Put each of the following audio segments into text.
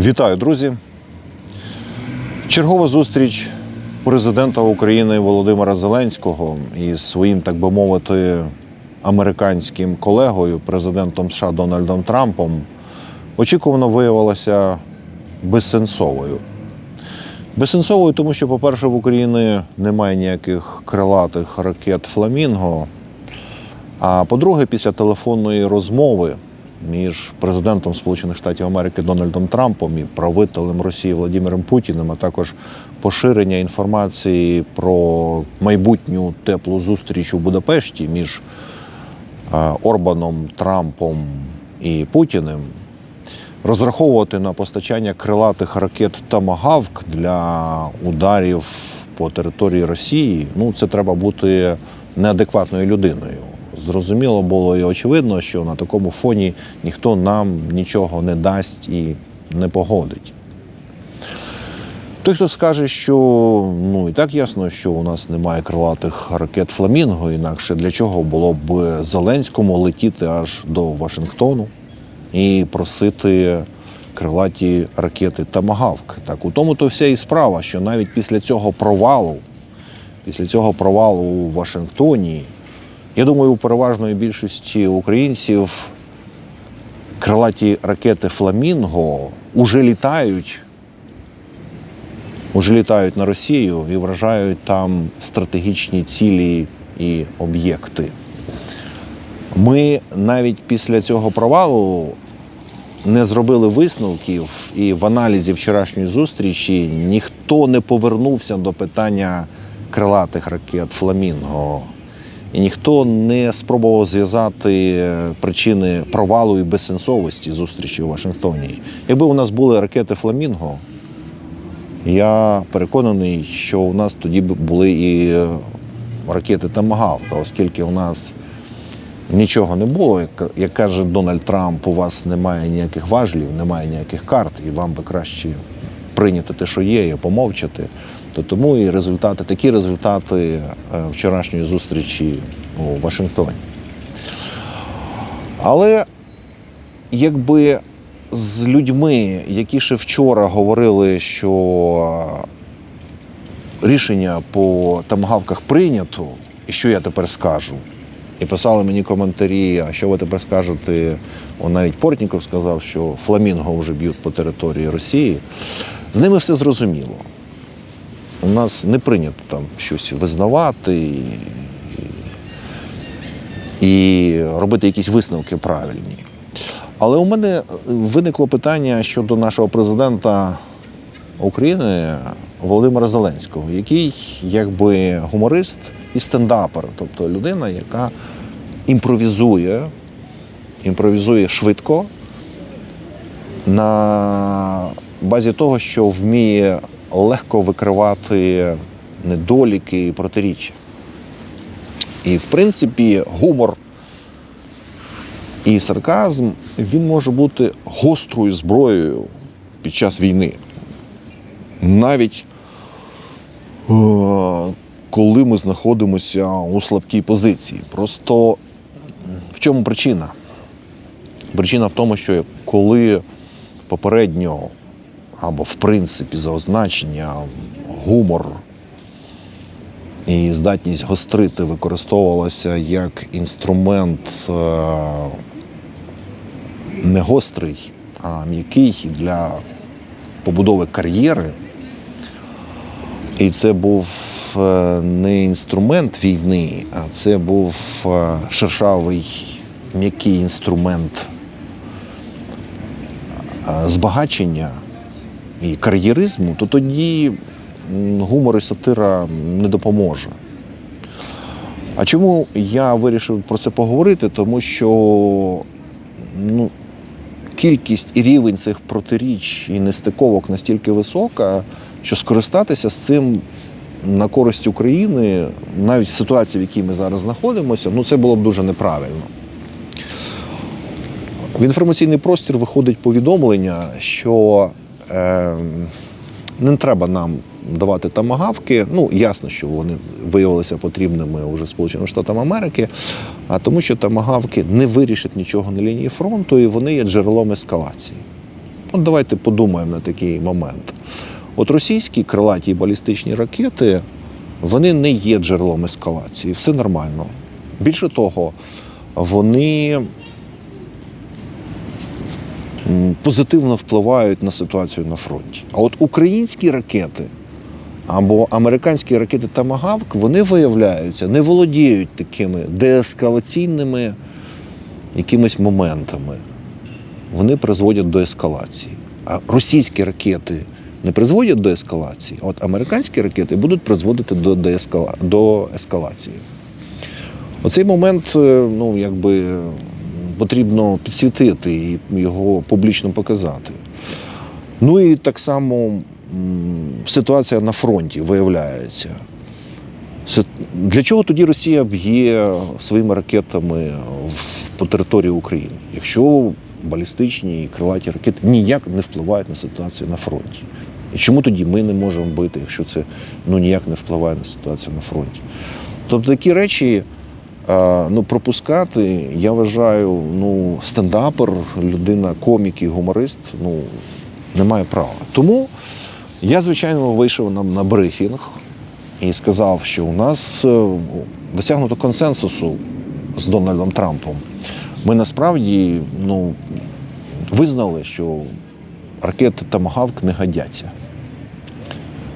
Вітаю, друзі! Чергова зустріч президента України Володимира Зеленського із своїм, так би мовити, американським колегою, президентом США Дональдом Трампом, очікувано виявилася безсенсовою. Безсенсовою, тому що, по-перше, в Україні немає ніяких крилатих ракет Фламінго. А по-друге, після телефонної розмови між президентом Сполучених Штатів Америки Дональдом Трампом і правителем Росії Владимиром Путіним, а також поширення інформації про майбутню теплу зустріч у Будапешті між е, Орбаном, Трампом і Путіним, розраховувати на постачання крилатих ракет Тамагавк для ударів по території Росії, ну це треба бути неадекватною людиною. Зрозуміло було і очевидно, що на такому фоні ніхто нам нічого не дасть і не погодить. Той, хто скаже, що ну і так ясно, що у нас немає крилатих ракет Фламінго, інакше для чого було б Зеленському летіти аж до Вашингтону і просити крилаті ракети Тамагавк. Так у тому то вся і справа, що навіть після цього провалу, після цього провалу у Вашингтоні, я думаю, у переважної більшості українців крилаті ракети Фламінго уже літають уже літають на Росію і вражають там стратегічні цілі і об'єкти. Ми навіть після цього провалу не зробили висновків, і в аналізі вчорашньої зустрічі ніхто не повернувся до питання крилатих ракет Фламінго. І ніхто не спробував зв'язати причини провалу і безсенсовості зустрічі у Вашингтоні. Якби у нас були ракети Фламінго, я переконаний, що у нас тоді б були і ракети Тамагавка, оскільки у нас нічого не було. Як каже Дональд Трамп, у вас немає ніяких важлів, немає ніяких карт, і вам би краще прийняти те, що є, і помовчати. То тому і результати, такі результати е, вчорашньої зустрічі у Вашингтоні. Але якби з людьми, які ще вчора говорили, що рішення по тамгавках прийнято, і що я тепер скажу? І писали мені коментарі, а що ви тепер скажете? Он навіть Портніков сказав, що фламінго вже б'ють по території Росії. З ними все зрозуміло. У нас не прийнято там щось визнавати і, робити якісь висновки правильні. Але у мене виникло питання щодо нашого президента України Володимира Зеленського, який якби гуморист і стендапер, тобто людина, яка імпровізує, імпровізує швидко на базі того, що вміє легко викривати недоліки і протиріччя. І, в принципі, гумор і сарказм він може бути гострою зброєю під час війни. Навіть е, коли ми знаходимося у слабкій позиції. Просто в чому причина? Причина в тому, що коли попередньо або в принципі за означення гумор і здатність гострити використовувалася як інструмент е, не гострий, а м'який для побудови кар'єри. І це був е, не інструмент війни, а це був е, шершавий м'який інструмент збагачення і кар'єризму, то тоді гумор і сатира не допоможе. А чому я вирішив про це поговорити? Тому що ну, кількість і рівень цих протиріч і нестиковок настільки висока, що скористатися з цим на користь України, навіть в ситуації, в якій ми зараз знаходимося, ну це було б дуже неправильно. В інформаційний простір виходить повідомлення, що не треба нам давати тамагавки. Ну, ясно, що вони виявилися потрібними уже Сполученим Штатам Америки, а тому, що тамагавки не вирішать нічого на лінії фронту, і вони є джерелом ескалації. От давайте подумаємо на такий момент. От російські крилаті балістичні ракети вони не є джерелом ескалації, все нормально. Більше того, вони позитивно впливають на ситуацію на фронті. А от українські ракети або американські ракети Тамагавк, вони виявляються, не володіють такими деескалаційними якимись моментами. Вони призводять до ескалації. А російські ракети не призводять до ескалації, а от американські ракети будуть призводити до, деескала... до ескалації. Оцей момент, е, ну, якби потрібно підсвітити і його публічно показати. Ну і так само ситуація на фронті виявляється. Для чого тоді Росія б'є своїми ракетами по території України, якщо балістичні і крилаті ракети ніяк не впливають на ситуацію на фронті? І чому тоді ми не можемо бити, якщо це ну, ніяк не впливає на ситуацію на фронті? Тобто такі речі ну, пропускати, я вважаю, ну, стендапер, людина, комік і гуморист, ну, не має права. Тому я, звичайно, вийшов на, на брифінг і сказав, що у нас е, досягнуто консенсусу з Дональдом Трампом. Ми насправді ну, визнали, що ракети Тамагавк не годяться.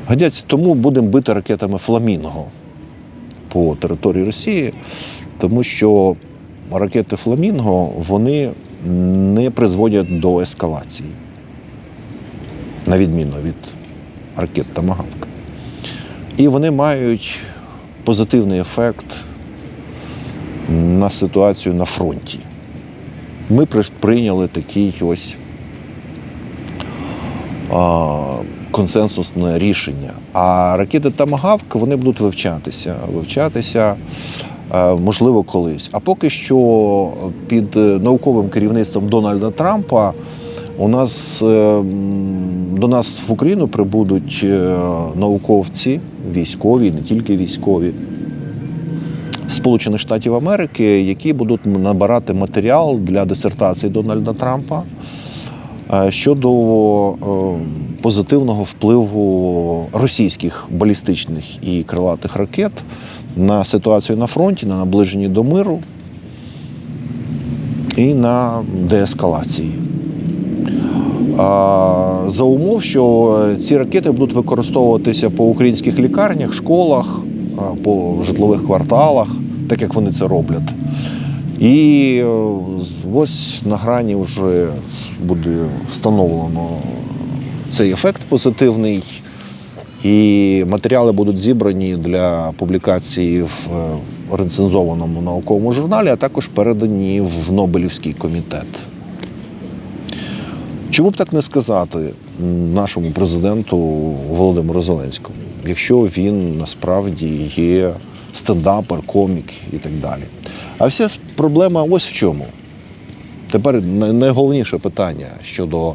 Годяться, тому будемо бити ракетами Фламінго по території Росії, тому що ракети Фламінго вони не призводять до ескалації, на відміну від ракет Тамагавк. І вони мають позитивний ефект на ситуацію на фронті. Ми прийняли такий ось консенсусне рішення. А ракети Тамагавк вони будуть вивчатися, вивчатися. Е, Можливо, колись. А поки що під е, науковим керівництвом Дональда Трампа у нас е, до нас в Україну прибудуть науковці, військові, не тільки військові, Сполучених Штатів Америки, які будуть набирати матеріал для дисертації Дональда Трампа щодо позитивного впливу російських балістичних і крилатих ракет на ситуацію на фронті, на наближенні до миру і на деескалації. За умов, що ці ракети будуть використовуватися по українських лікарнях, школах, по житлових кварталах, так як вони це роблять. І е, ось на грані вже буде встановлено цей ефект позитивний, і матеріали будуть зібрані для публікації в е, рецензованому науковому журналі, а також передані в Нобелівський комітет. Чому б так не сказати нашому президенту Володимиру Зеленському, якщо він насправді є стендапер, комік і так далі? А вся проблема ось в чому. Тепер найголовніше питання щодо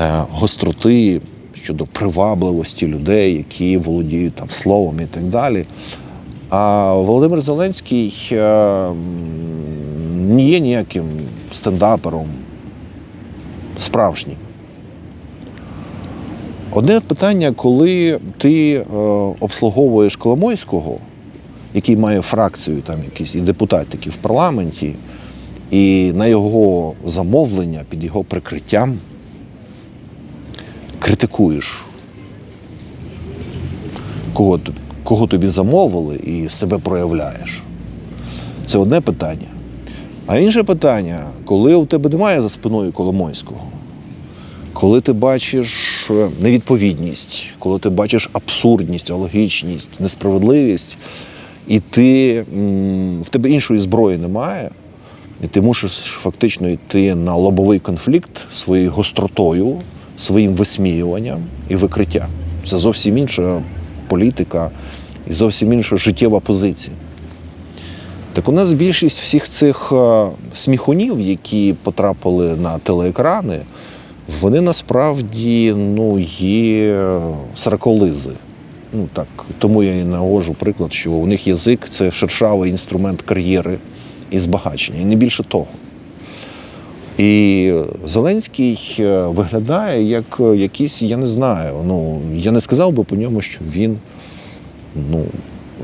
е, гостроти, щодо привабливості людей, які володіють там словом і так далі. А Володимир Зеленський е, не є ніяким стендапером, справжнім. Одне питання, коли ти е, обслуговуєш Коломойського, який має фракцію, там якісь і депутатики в парламенті, і на його замовлення під його прикриттям критикуєш, кого, кого тобі замовили, і себе проявляєш. Це одне питання. А інше питання, коли у тебе немає за спиною Коломойського, коли ти бачиш е, невідповідність, коли ти бачиш абсурдність, алогічність, несправедливість, і ти, в тебе іншої зброї немає, і ти мусиш фактично йти на лобовий конфлікт своєю гостротою, своїм висміюванням і викриттям. Це зовсім інша політика і зовсім інша життєва позиція. Так у нас більшість всіх цих е, сміхунів, які потрапили на телеекрани, вони насправді ну, є сраколизи. Ну так, тому я і навожу приклад, що у них язик це шершавий інструмент кар'єри і збагачення, і не більше того. І Зеленський е, виглядає як е, якийсь, я не знаю. Ну, я не сказав би по ньому, що він ну,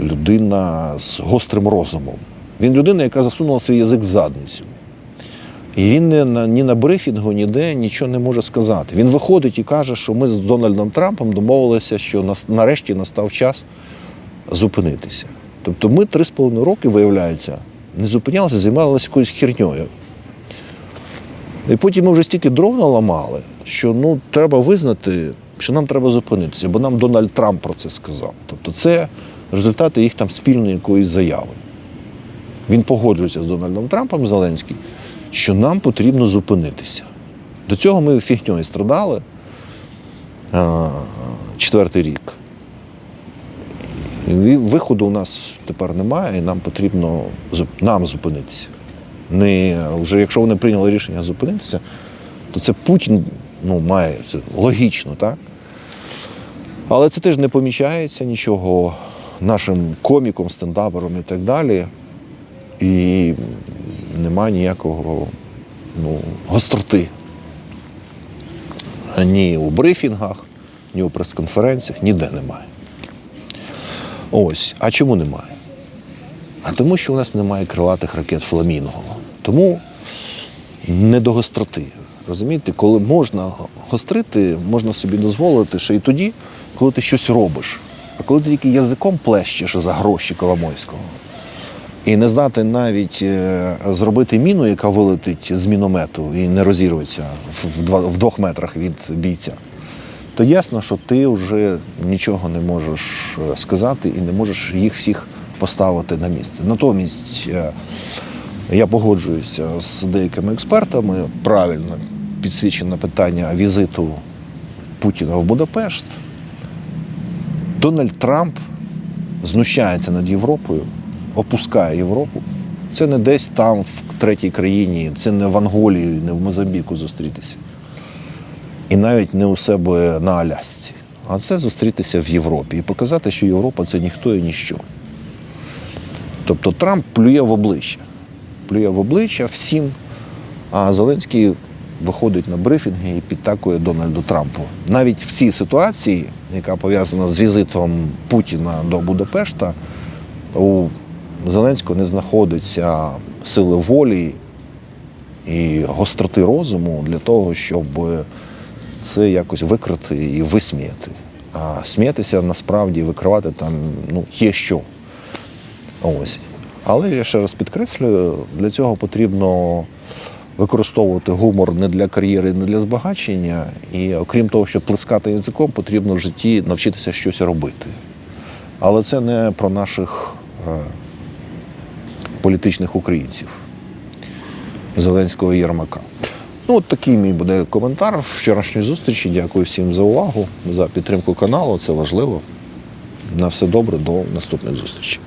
людина з гострим розумом. Він людина, яка засунула свій язик в задницю. І він не на, ні на брифінгу, ніде нічого не може сказати. Він виходить і каже, що ми з Дональдом Трампом домовилися, що нас, нарешті настав час зупинитися. Тобто ми три з половиною роки, виявляється, не зупинялися, займалися якоюсь херньою. І потім ми вже стільки дров наламали, що ну, треба визнати, що нам треба зупинитися, бо нам Дональд Трамп про це сказав. Тобто це результати їх там спільної якоїсь заяви. Він погоджується з Дональдом Трампом Зеленський, що нам потрібно зупинитися. До цього ми фігньою страдали а, четвертий рік. І виходу у нас тепер немає, і нам потрібно нам зупинитися. Не, вже якщо вони прийняли рішення зупинитися, то це Путін ну, має це логічно, так? Але це теж не помічається нічого нашим комікам, стендаперам і так далі. І немає ніякого ну, гостроти. Ні у брифінгах, ні у прес-конференціях, ніде немає. Ось. А чому немає? А тому, що у нас немає крилатих ракет Фламінго. Тому не до гостроти. Розумієте, коли можна гострити, можна собі дозволити, що і тоді, коли ти щось робиш. А коли ти тільки язиком плещеш за гроші Коломойського, і не знати навіть е, зробити міну, яка вилетить з міномету і не розірветься в, двох метрах від бійця, то ясно, що ти вже нічого не можеш е, сказати і не можеш їх всіх поставити на місце. Натомість е, я погоджуюся з деякими експертами. Правильно підсвічено питання візиту Путіна в Будапешт. Дональд Трамп знущається над Європою, опускає Європу. Це не десь там, в третій країні, це не в Анголії, не в Мозамбіку зустрітися. І навіть не у себе на Алясці. А це зустрітися в Європі і показати, що Європа це ніхто і ніщо. Тобто Трамп плює в обличчя. Плює в обличчя всім, а Зеленський виходить на брифінги і підтакує Дональду Трампу. Навіть в цій ситуації, яка пов'язана з візитом Путіна до Будапешта, у Зеленського не знаходиться сили волі і гостроти розуму для того, щоб це якось викрити і висміяти. А сміятися насправді викривати там ну, є що. Ось. Але я ще раз підкреслюю, для цього потрібно використовувати гумор не для кар'єри, не для збагачення. І окрім того, щоб плескати язиком, потрібно в житті навчитися щось робити. Але це не про наших е, політичних українців Зеленського і Єрмака. Ну, от такий мій буде коментар вчорашньої зустрічі. Дякую всім за увагу, за підтримку каналу. Це важливо. На все добре, до наступних зустрічей.